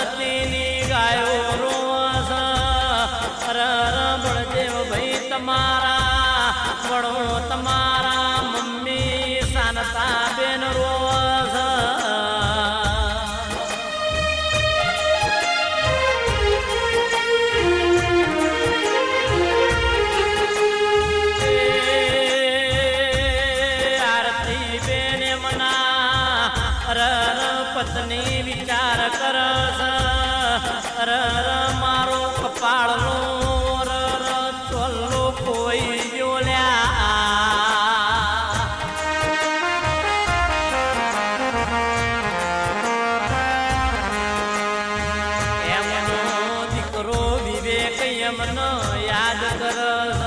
ધરતીની ગાયો રર બળદેવ ભાઈ તમારા વડો તમારા મમ્મી સાનતા બેન રર પત્ની વિચાર કરસ રર મારો કપાળનો રર ચોલ્લો કોઈ જોલ્યા એમનો દીકરો વિવેક એમનો યાદ કરસ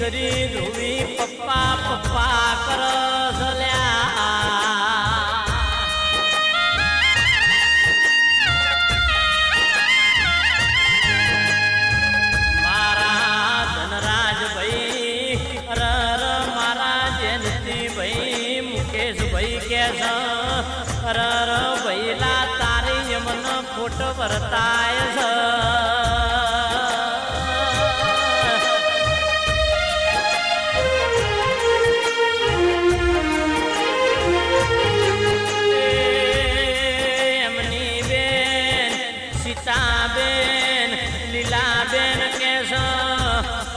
દીકરી ધ્રુવી પપ્પા પપ્પા કર મારા ધનરાજ ભાઈ રર મારા જયંતી ભાઈ મુકેશ ભાઈ કે રર ભૈલા તારી યમન ફોટ વરતાય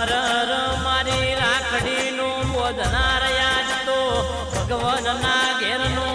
રર મારી રાખડીનું બોધનાર યાદ તો ભગવાનના ઘેરનું